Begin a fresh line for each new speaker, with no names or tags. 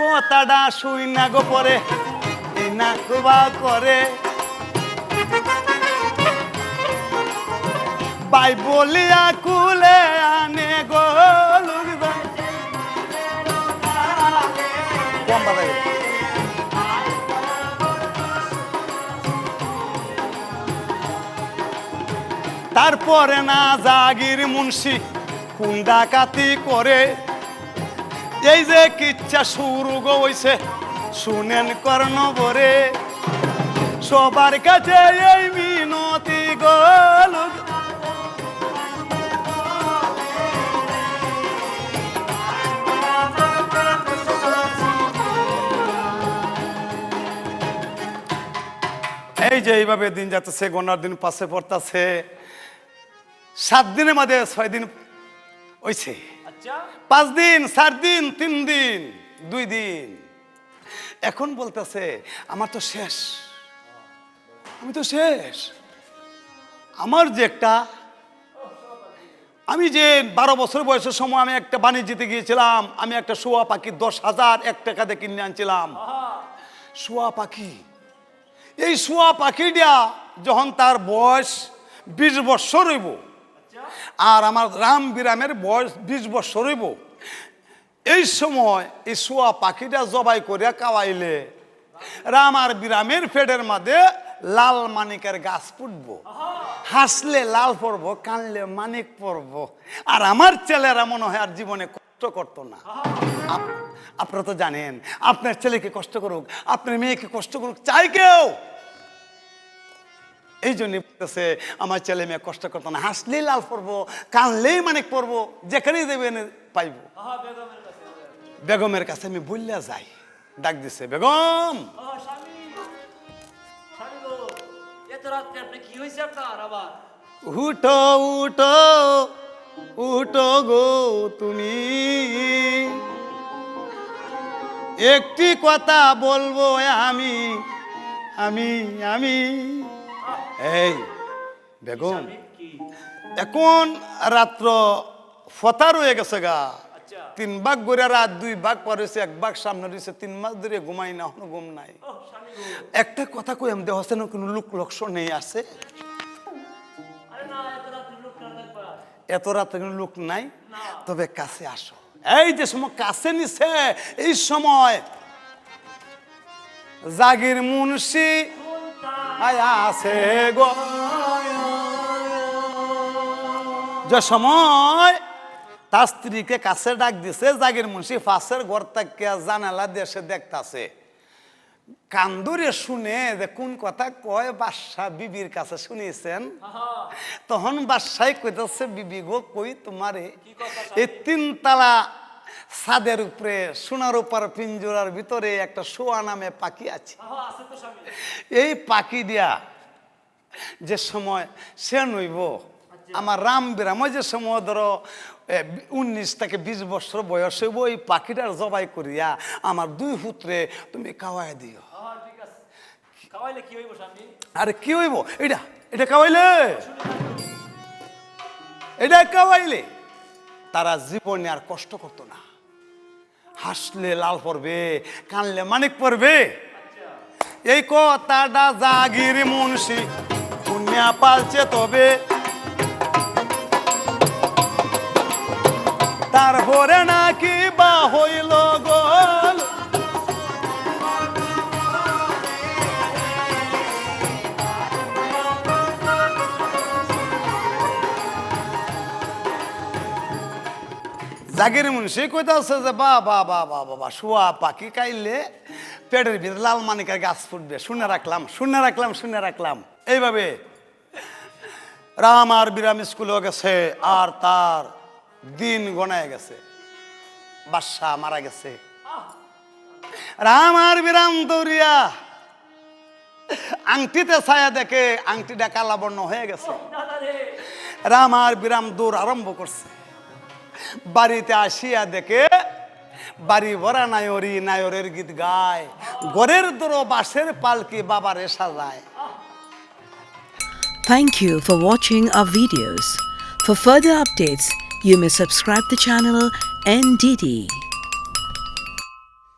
কথাটা শুই না গো পরে এই করে। বাই বলিয়া কুলে আনে গো। তারপরে না জাগির মুন্সি কোন ডাকাতি করে। এই যে কিচ্ছা শুরু গো হইছে শুনেন কর্ণ বরে সবার কাছে এই মিনতি গল। এই যে এইভাবে দিন যাচ্ছে গনার দিন পাশে পড়তাছে। সাত দিনের মধ্যে ছয় দিন
আচ্ছা
পাঁচ দিন চার দিন তিন দিন দুই দিন। এখন বলতেছে আমার তো শেষ। আমি তো শেষ। আমার যে একটা আমি যে বারো বছর বয়সের সময় আমি একটা বাণিজ্যতে গিয়েছিলাম আমি একটা শোয়া পাখি দশ হাজার এক টাকা দিয়ে কিনে আনছিলাম। শোয়া পাখি। এই শোয়া পাখিটা যখন তার বয়স বিশ বছর হইব আর আমার রাম বিরামের বয়স বিশ বছর হইব। এই সময় এই শোয়া পাখিটা জবাই করিয়া কাওয়াইলে রাম আর বিরামের ফেডের মাঝে লাল মানিকের গাছ ফুটবো। হাসলে লাল পরব কানলে মানিক পরব আর আমার ছেলেরা মনে হয় আর জীবনে কষ্ট করতো না। আপ- আপনারা তো জানেন, আপনার ছেলেকে কষ্ট করুক, আপনার মেয়েকে কষ্ট করুক, চাই কেউ। এই জন্য বলতেছে আমার ছেলে মেয়ে কষ্ট করতো না হাসলেই লাল পড়ব কানলেই মানে পড়ব যেখানেই দেবেন পাইবো।
বেগমের কাছে।
আমি বললে যাই ডাক দিছে বেগম! উঠো উঠো উঠো গো তুমি। একটি কথা বলব আমি আমি আমি। এই বেগম এখন রাত্র ফতা রয়ে গেছে গা।
আচ্ছা।
তিন ভাগ করে রাত দুই ভাগ পর হয়েছে এক ভাগ সামনে রয়েছে তিন মাস ধরে ঘুমাই না এখনও ঘুম নাই। একটা কথা কই আমি দেহ না কোনো লোক লক্ষণ নেই আছে?
এত
রাতে কোনো লোক নাই? তবে কাছে আসো। এই যে সময় কাছে নিছে এই সময় জাগির মুন্সি আছে গো। যে সময় তার স্ত্রীকে কাছে ডাক দিছে জাগির মুন্সি ফাঁসের ঘর থেকে জানালা দেশে দেখতাছে। কান্দুরে শুনে যে কোন কথা কয় বাদশাহ বিবির কাছে শুনিয়েছেন তখন বাদশাহ কইতেছে বিবি গো কই তোমারে? এই তিনতলা ছাদের উপরে সোনার উপর পিঞ্জরার ভিতরে একটা শোয়া নামে পাখি আছে। এই পাখি দিয়া যে সময় সে নইব আমার রাম বিরাম ওই যে সময় ধরো উনিশ থেকে বিশ বছর বয়স হইব এই পাখিটার জবাই করিয়া আমার দুই পুত্রে তুমি খাওয়াই দিও। আরে কি হইব? এটা এটা খাওয়াইলে? এটা খাওয়াইলে? তারা জীবনে আর কষ্ট করতো না। হাসলে লাল পড়বে কানলে মানিক পরবে। এই কথাটা জাগির মুন্সি পুণ্যা পালছে তবে। তারপরে নাকি বা হইল জাগির মুন্সি কইতাছে যে বা বা বা বা বাবা শুয়া পাখি কাইলে পেটের ভিতরে লাল মানিকের গাছ ফুটবে। শুনে রাখলাম শুনে রাখলাম শুনে রাখলাম। এইভাবে রাম আর বিরাম স্কুলে গেছে আর তার দিন গনায় গেছে। বাদশাহ মারা গেছে। রাম আর বিরাম দৌড়িয়া আংটিতে ছায়া দেখে আংটিটা কালাবর্ণ হয়ে গেছে। রাম আর বিরাম দৌড় আরম্ভ করছে। বাড়িতে আসিয়া দেখে বাড়ি ভরা নায়রি নায়রের গীত গায় ঘরের দোরো বাঁশের পালকি বাবারে সাজায়
Thank you for watching our videos. For further updates, you may subscribe the channel NDD